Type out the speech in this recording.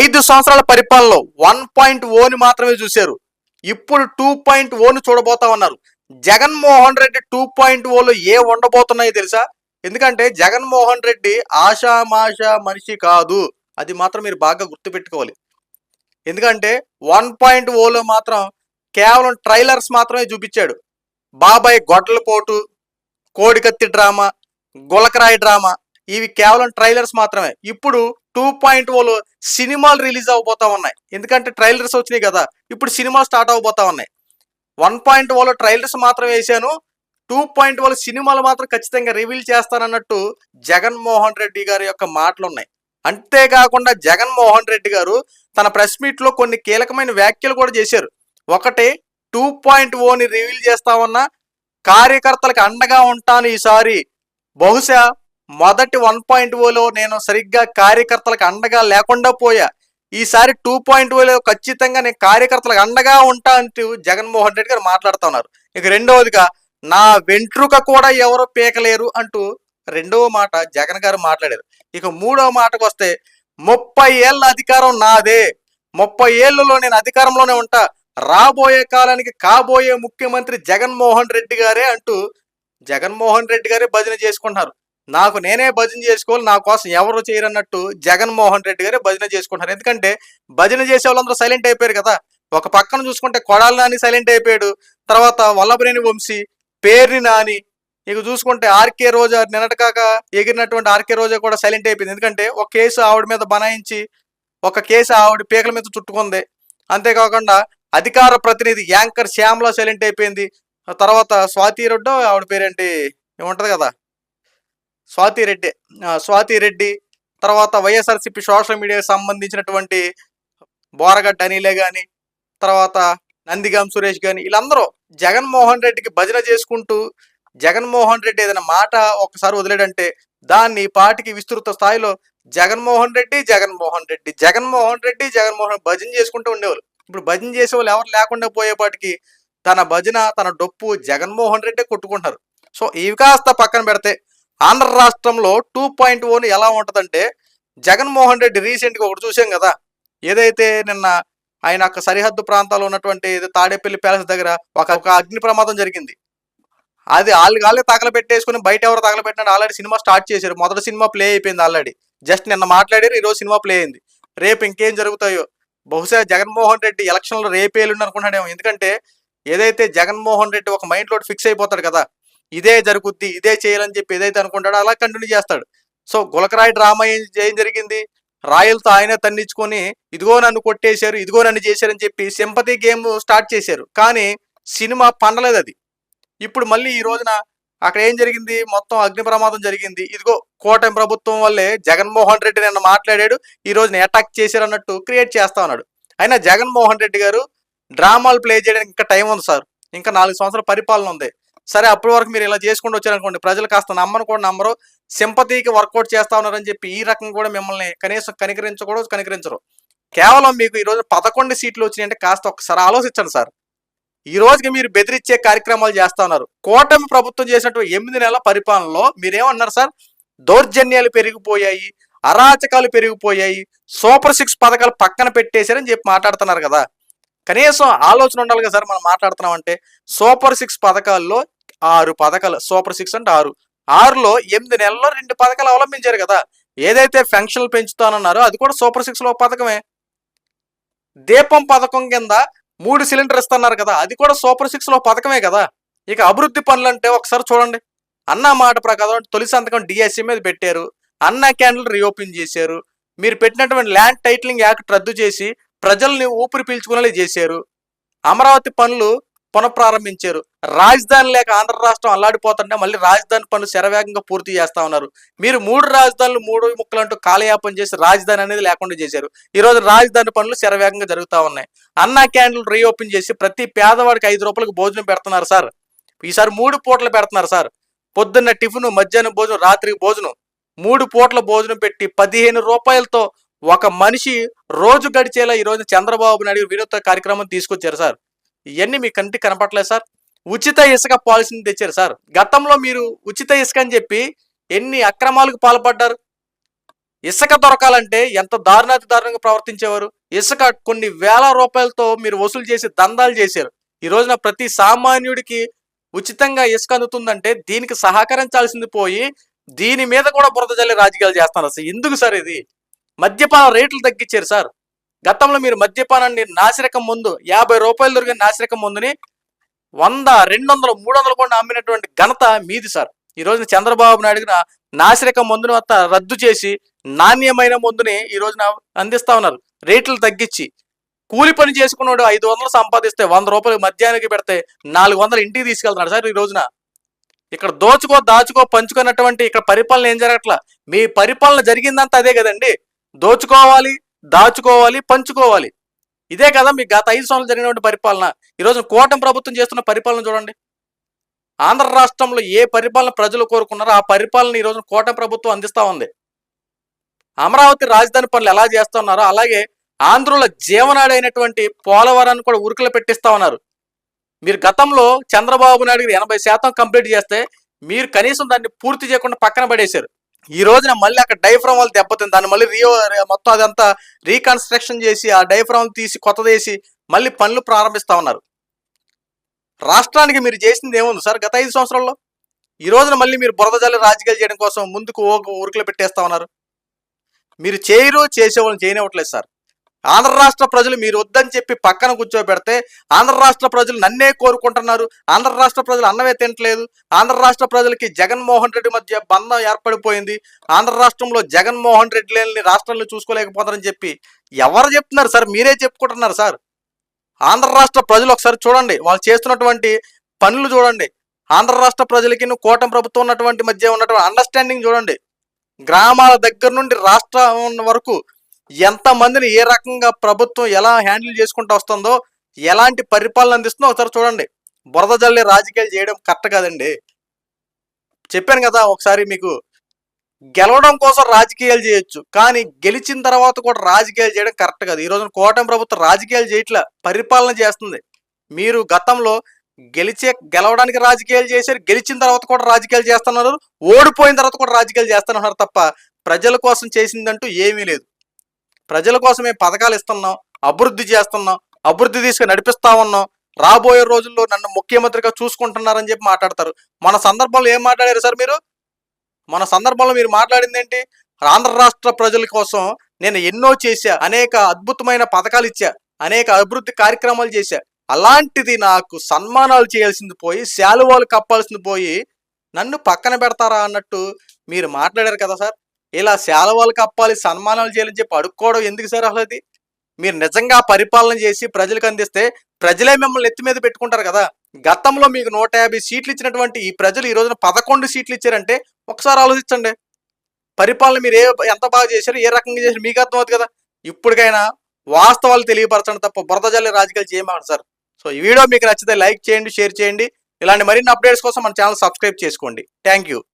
ఐదు సంవత్సరాల పరిపాలనలో వన్ పాయింట్ ఓని మాత్రమే చూశారు. ఇప్పుడు టూ పాయింట్ ఓను చూడబోతా ఉన్నారు. జగన్మోహన్ రెడ్డి టూ పాయింట్ ఓలో ఏ ఉండబోతున్నాయో తెలుసా? ఎందుకంటే జగన్మోహన్ రెడ్డి ఆషామాష మనిషి కాదు. అది మాత్రం మీరు బాగా గుర్తుపెట్టుకోవాలి. ఎందుకంటే వన్ పాయింట్ ఓలో మాత్రం కేవలం ట్రైలర్స్ మాత్రమే చూపించాడు. బాబాయ్ గొడ్డల పోటు కోడికత్తి డ్రామా గులకరాయి డ్రామా ఇవి కేవలం ట్రైలర్స్ మాత్రమే. ఇప్పుడు టూ పాయింట్ ఓలో సినిమాలు రిలీజ్ అవబోతా ఉన్నాయి. ఎందుకంటే ట్రైలర్స్ వచ్చినాయి కదా. ఇప్పుడు సినిమా స్టార్ట్ అవబోతా ఉన్నాయి. వన్ పాయింట్ ఓలో ట్రైలర్స్ మాత్రం వేశాను. టూ పాయింట్ ఓలో సినిమాలు మాత్రం ఖచ్చితంగా రివీల్ చేస్తానన్నట్టు జగన్మోహన్ రెడ్డి గారి యొక్క మాటలు ఉన్నాయి అంతేకాకుండా జగన్మోహన్ రెడ్డి గారు తన ప్రెస్ మీట్లో కొన్ని కీలకమైన వ్యాఖ్యలు కూడా చేశారు. ఒకటి టూ పాయింట్ ఓని రివీల్ చేస్తామన్నా కార్యకర్తలకు అండగా ఉంటాను ఈసారి. బహుశా మొదటి వన్ పాయింట్ ఓలో నేను సరిగ్గా కార్యకర్తలకు అండగా లేకుండా పోయా. ఈసారి టూ పాయింట్ ఓలో ఖచ్చితంగా నేను కార్యకర్తలకు అండగా ఉంటా అంటూ జగన్మోహన్ రెడ్డి గారు మాట్లాడుతున్నారు ఇక రెండవదిగా నా వెంట్రుక కూడా ఎవరు పీకలేరు అంటూ రెండవ మాట జగన్ గారు మాట్లాడారు. ఇక మూడవ మాటకు వస్తే ముప్పై ఏళ్ళ అధికారం నాదే. ముప్పై ఏళ్ళలో నేను అధికారంలోనే ఉంటా. రాబోయే కాలానికి కాబోయే ముఖ్యమంత్రి జగన్మోహన్ రెడ్డి గారే అంటూ జగన్మోహన్ రెడ్డి గారే భజన చేసుకుంటున్నారు. నాకు నేనే భజన చేసుకోవాలి నా కోసం ఎవరు చేయరన్నట్టు జగన్మోహన్ రెడ్డి గారే భజన చేసుకుంటున్నారు. ఎందుకంటే భజన చేసే వాళ్ళందరూ సైలెంట్ అయిపోయారు కదా. ఒక పక్కన చూసుకుంటే కొడాలి నాని సైలెంట్ అయిపోయాడు. తర్వాత వల్లభనేని వంశీ పేర్ని నాని ఇక చూసుకుంటే ఆర్కే రోజా నిన్నటికాక ఎగిరినటువంటి ఆర్కే రోజా కూడా సైలెంట్ అయిపోయింది. ఎందుకంటే ఒక కేసు ఆవిడ మీద బనాయించి ఒక కేసు ఆవిడ పీకల మీద చుట్టుకుంది. అంతేకాకుండా అధికార ప్రతినిధి యాంకర్ శ్యామ్లా సైలెంట్ అయిపోయింది. తర్వాత స్వాతి రెడ్డో ఆవిడ పేరేంటి? ఏముంటది కదా. స్వాతి స్వాతిరెడ్డి స్వాతి రెడ్డి తర్వాత వైఎస్ఆర్సీపీ సోషల్ మీడియాకి సంబంధించినటువంటి బోరగడ్డ అనిలే కానీ తర్వాత నందిగాం సురేష్ కానీ వీళ్ళందరూ జగన్మోహన్ రెడ్డికి భజన చేసుకుంటూ జగన్మోహన్ రెడ్డి ఏదైనా మాట ఒకసారి వదిలేడంటే దాన్ని పాటికి విస్తృత స్థాయిలో జగన్మోహన్ రెడ్డి జగన్మోహన్ రెడ్డి జగన్మోహన్ రెడ్డి జగన్మోహన్ భజన చేసుకుంటూ ఉండేవాళ్ళు. ఇప్పుడు భజన చేసే వాళ్ళు ఎవరు లేకుండా పోయేపాటికి తన భజన తన డొప్పు జగన్మోహన్ రెడ్డి కొట్టుకుంటారు సో ఇవి కాస్త పక్కన పెడితే ఆంధ్ర రాష్ట్రంలో టూ పాయింట్ ఓని ఎలా ఉంటుందంటే జగన్మోహన్ రెడ్డి రీసెంట్గా ఒకటి చూసాం కదా ఏదైతే నిన్న ఆయన యొక్క సరిహద్దు ప్రాంతాల్లో ఉన్నటువంటి తాడేపల్లి ప్యాలెస్ దగ్గర ఒక ఒక అగ్ని ప్రమాదం జరిగింది. అది వాళ్ళు వాళ్ళే తగలబెట్టేసుకుని బయట ఎవరు తగలబెట్టినాడు ఆల్రెడీ సినిమా స్టార్ట్ చేశారు. మొదటి సినిమా ప్లే అయిపోయింది ఆల్రెడీ. జస్ట్ నిన్న మాట్లాడారు ఈరోజు సినిమా ప్లే అయింది. రేపు ఇంకేం జరుగుతాయో? బహుశా జగన్మోహన్ రెడ్డి ఎలక్షన్లో రేపే ఎల్లుండి అనుకుంటాడేమో ఎందుకంటే ఏదైతే జగన్మోహన్ రెడ్డి ఒక మైండ్ లోడ్ ఫిక్స్ అయిపోతాడు కదా ఇదే జరుగుద్ది ఇదే చేయాలని చెప్పి ఏదైతే అనుకుంటాడో అలా కంటిన్యూ చేస్తాడు. సో గులకరాయి డ్రామా ఏం ఏం జరిగింది? రాయలతో ఆయనే తన్నించుకొని ఇదిగో నన్ను కొట్టేశారు ఇదిగో నన్ను చేశారని చెప్పి సింపతి గేమ్ స్టార్ట్ చేశారు. కానీ సినిమా పండలేదు అది. ఇప్పుడు మళ్ళీ ఈ రోజున అక్కడ ఏం జరిగింది? మొత్తం అగ్ని ప్రమాదం జరిగింది. ఇదిగో కూటమి ప్రభుత్వం వల్లే జగన్మోహన్ రెడ్డి నిన్న మాట్లాడాడు ఈ రోజున అటాక్ చేశారు అన్నట్టు క్రియేట్ చేస్తా ఉన్నాడు. అయినా జగన్మోహన్ రెడ్డి గారు డ్రామాలు ప్లే చేయడానికి ఇంకా టైం ఉంది సార్. ఇంకా నాలుగు సంవత్సరాల పరిపాలన ఉంది. సరే అప్పటి వరకు మీరు ఇలా చేసుకుంటూ వచ్చారనుకోండి ప్రజలు కాస్త నమ్మను కూడా నమ్మరు. సింపతికి వర్కౌట్ చేస్తా ఉన్నారని చెప్పి ఈ రకం కూడా మిమ్మల్ని కనీసం కనికరించకూడదు కనికరించరు. కేవలం మీకు ఈరోజు పదకొండు సీట్లు వచ్చినాయంటే కాస్త ఒకసారి ఆలోచించండి సార్. ఈ రోజుకి మీరు బెదిరించే కార్యక్రమాలు చేస్తా ఉన్నారు. కూటమి ప్రభుత్వం చేసినటువంటి ఎనిమిది నెలల పరిపాలనలో మీరేమన్నారు సార్? దౌర్జన్యాలు పెరిగిపోయాయి అరాచకాలు పెరిగిపోయాయి సూపర్ సిక్స్ పథకాలు పక్కన పెట్టేశారని చెప్పి మాట్లాడుతున్నారు కదా. కనీసం ఆలోచన ఉండాలి కదా సార్ మనం మాట్లాడుతున్నాం అంటే సూపర్ సిక్స్ పథకాల్లో ఆరు పథకాలు సూపర్ సిక్స్ అంటే ఆరు. ఆరులో ఎనిమిది నెలల్లో రెండు పథకాలు అవలంబించారు కదా. ఏదైతే పెన్షన్లు పెంచుతానన్నారో అది కూడా సూపర్ సిక్స్లో పథకమే. దీపం పథకం కింద మూడు సిలిండర్ ఇస్తున్నారు కదా అది కూడా సూపర్ సిక్స్లో పథకమే కదా. ఇక అభివృద్ధి పనులు అంటే ఒకసారి చూడండి. అన్న మాట ప్రకారం తొలి సంతకం డిఎస్సి మీద పెట్టారు. అన్న క్యాండిల్ రీఓపెన్ చేశారు. మీరు పెట్టినటువంటి ల్యాండ్ టైటిలింగ్ యాక్ట్ రద్దు చేసి ప్రజల్ని ఊపిరి పీల్చుకునేలా చేశారు. అమరావతి పనులు పునఃప్రారంభించారు. రాజధాని లేక ఆంధ్ర రాష్ట్రం అల్లాడిపోతుంటే మళ్ళీ రాజధాని పనులు శరవేగంగా పూర్తి చేస్తా ఉన్నారు. మీరు మూడు రాజధానులు మూడు ముక్కలు అంటూ కాలయాపన చేసి రాజధాని అనేది లేకుండా చేశారు. ఈ రోజు రాజధాని పనులు శరవేగంగా జరుగుతా ఉన్నాయి. అన్నా క్యాండిల్ రీఓపెన్ చేసి ప్రతి పేదవాడికి ఐదు రూపాయలకు భోజనం పెడుతున్నారు సార్. ఈసారి మూడు పూటలు పెడుతున్నారు సార్. పొద్దున్న టిఫిన్ మధ్యాహ్నం భోజనం రాత్రికి భోజనం. మూడు పూట్ల భోజనం పెట్టి పదిహేను రూపాయలతో ఒక మనిషి రోజు గడిచేలా ఈ రోజు చంద్రబాబు నాయుడు వినూత్న కార్యక్రమం తీసుకొచ్చారు సార్. ఇవన్నీ మీ కంటికి కనపట్లేదు సార్. ఉచిత ఇసుక పాలసీని తెచ్చారు సార్. గతంలో మీరు ఉచిత ఇసుక అని చెప్పి ఎన్ని అక్రమాలకు పాల్పడ్డారు? ఇసుక దొరకాలంటే ఎంత దారుణాతి దారుణంగా ప్రవర్తించేవారు? ఇసుక కొన్ని వేల రూపాయలతో మీరు వసూలు చేసి దందాలు చేశారు. ఈ రోజున ప్రతి సామాన్యుడికి ఉచితంగా ఇసుక అందుతుందంటే దీనికి సహకరించాల్సింది పోయి దీని మీద కూడా బురద జల్లి రాజకీయాలు చేస్తున్నారు సార్. ఎందుకు సార్ ఇది? మద్యపాన రేట్లు తగ్గించారు సార్. గతంలో మీరు మద్యపానాన్ని నాసిరకం ముందు యాభై రూపాయలు దొరికిన నాసిరకం ముందుని వంద రెండు వందలు మూడు వందలు కూడా అమ్మినటువంటి ఘనత మీది సార్. ఈ రోజున చంద్రబాబు నాయుడుగా నాసిరకం మందును అంతా రద్దు చేసి నాణ్యమైన మందుని ఈ రోజున అందిస్తా ఉన్నారు. రేట్లు తగ్గించి. కూలి పని చేసుకున్నాడు ఐదు వందలు సంపాదిస్తే వంద రూపాయలు మధ్యాహ్నానికి పెడితే నాలుగు వందలు ఇంటికి తీసుకెళ్తున్నాడు సార్ ఈ రోజున. ఇక్కడ దోచుకో దాచుకో పంచుకున్నటువంటి ఇక్కడ పరిపాలన ఏం జరగట్లా? మీ పరిపాలన జరిగిందంతా అదే కదండి. దోచుకోవాలి దాచుకోవాలి పంచుకోవాలి. ఇదే కదా మీ గత ఐదు సంవత్సరాలు జరిగినటువంటి పరిపాలన. ఈరోజు కూటమి ప్రభుత్వం చేస్తున్న పరిపాలన చూడండి. ఆంధ్ర రాష్ట్రంలో ఏ పరిపాలన ప్రజలు కోరుకున్నారో ఆ పరిపాలన ఈ రోజు కూటమి ప్రభుత్వం అందిస్తూ ఉంది. అమరావతి రాజధాని పనులు ఎలా చేస్తున్నారో అలాగే ఆంధ్రుల జీవనాడి అయినటువంటి పోలవరాన్ని కూడా ఉరుకులు పెట్టిస్తా ఉన్నారు. మీరు గతంలో చంద్రబాబు నాయుడు ఎనభై శాతం కంప్లీట్ చేస్తే మీరు కనీసం దాన్ని పూర్తి చేయకుండా పక్కన పడేశారు. ఈ రోజున మళ్ళీ అక్కడ డైఫ్రామ్ వాళ్ళు దెబ్బతింది. దాన్ని మళ్ళీ రియో మొత్తం అదంతా రీకన్స్ట్రక్షన్ చేసి ఆ డైఫ్రామ్ తీసి కొత్తదేసి మళ్ళీ పనులు ప్రారంభిస్తా ఉన్నారు. రాష్ట్రానికి మీరు చేసింది ఏముంది సార్ గత ఐదు సంవత్సరాల్లో? ఈ రోజున మళ్ళీ మీరు బురద జల్లి రాజకీయాలు చేయడం కోసం ముందుకు ఓ- ఊరుకులు పెట్టేస్తా ఉన్నారు. మీరు చేయరు చేసేవాళ్ళని చేయనివ్వట్లేదు సార్. ఆంధ్ర రాష్ట్ర ప్రజలు మీరు వద్దని చెప్పి పక్కన కూర్చోబెడితే ఆంధ్ర రాష్ట్ర ప్రజలు నన్నే కోరుకుంటున్నారు. ఆంధ్ర రాష్ట్ర ప్రజలు అన్నమే తినట్లేదు. ఆంధ్ర రాష్ట్ర ప్రజలకి జగన్మోహన్ రెడ్డి మధ్య బంధం ఏర్పడిపోయింది. ఆంధ్ర రాష్ట్రంలో జగన్మోహన్ రెడ్డి లేని రాష్ట్రాలను చూసుకోలేకపోతారని చెప్పి ఎవరు చెప్తున్నారు సార్? మీరే చెప్పుకుంటున్నారు సార్. ఆంధ్ర రాష్ట్ర ప్రజలు ఒకసారి చూడండి. వాళ్ళు చేస్తున్నటువంటి పనులు చూడండి. ఆంధ్ర రాష్ట్ర ప్రజలకి కూటమి ప్రభుత్వం ఉన్నటువంటి మధ్య ఉన్నటువంటి అండర్స్టాండింగ్ చూడండి. గ్రామాల దగ్గర నుండి రాష్ట్రం వరకు ఎంతమందిని ఏ రకంగా ప్రభుత్వం ఎలా హ్యాండిల్ చేసుకుంటూ వస్తుందో ఎలాంటి పరిపాలన అందిస్తుందో ఒకసారి చూడండి. బురద జల్లి రాజకీయాలు చేయడం కరెక్ట్ కాదండి. చెప్పాను కదా ఒకసారి మీకు గెలవడం కోసం రాజకీయాలు చేయొచ్చు కానీ గెలిచిన తర్వాత కూడా రాజకీయాలు చేయడం కరెక్ట్ కాదు. ఈ రోజున ప్రభుత్వం రాజకీయాలు చేయట్లా పరిపాలన చేస్తుంది. మీరు గతంలో గెలిచే గెలవడానికి రాజకీయాలు చేశారు గెలిచిన తర్వాత కూడా రాజకీయాలు చేస్తున్నారు ఓడిపోయిన తర్వాత కూడా రాజకీయాలు చేస్తున్నారు తప్ప ప్రజల కోసం చేసిందంటూ ఏమీ లేదు. ప్రజల కోసమే పథకాలు ఇస్తున్నాం అభివృద్ధి చేస్తున్నాం అభివృద్ధి తీసుకుని నడిపిస్తా ఉన్నాం. రాబోయే రోజుల్లో నన్ను ముఖ్యమంత్రిగా చూసుకుంటున్నారని చెప్పి మాట్లాడతారు. మన సందర్భంలో ఏం మాట్లాడారు సార్ మీరు? మన సందర్భంలో మీరు మాట్లాడింది ఏంటి? ఆంధ్ర రాష్ట్ర ప్రజల కోసం నేను ఎన్నో చేశా అనేక అద్భుతమైన పథకాలు ఇచ్చా అనేక అభివృద్ధి కార్యక్రమాలు చేశా. అలాంటిది నాకు సన్మానాలు చేయాల్సింది పోయి శాలువాలు కప్పాల్సింది పోయి నన్ను పక్కన పెడతారా అన్నట్టు మీరు మాట్లాడారు కదా సార్. ఇలా శాలువాలు కప్పాలి సన్మానాలు చేయాలని చెప్పి అడుక్కోవడం ఎందుకు సార్ అసలు అది మీరు నిజంగా పరిపాలన చేసి ప్రజలకు అందిస్తే ప్రజలే మిమ్మల్ని ఎత్తి మీద పెట్టుకుంటారు కదా. గతంలో మీకు నూట యాభై సీట్లు ఇచ్చినటువంటి ఈ ప్రజలు ఈ రోజున పదకొండు సీట్లు ఇచ్చారంటే ఒకసారి ఆలోచించండి. పరిపాలన మీరు ఏ ఎంత బాగా చేశారు ఏ రకంగా చేశారు మీకు అర్థమవుతుంది కదా. ఇప్పటికైనా వాస్తవాలు తెలియపరచండి తప్ప బురద జల్లి రాజకీయాలు చేయమంటారు సార్. సో ఈ వీడియో మీకు నచ్చితే లైక్ చేయండి షేర్ చేయండి. ఇలాంటి మరిన్ని అప్డేట్స్ కోసం మన ఛానల్ సబ్స్క్రైబ్ చేసుకోండి. Thank you.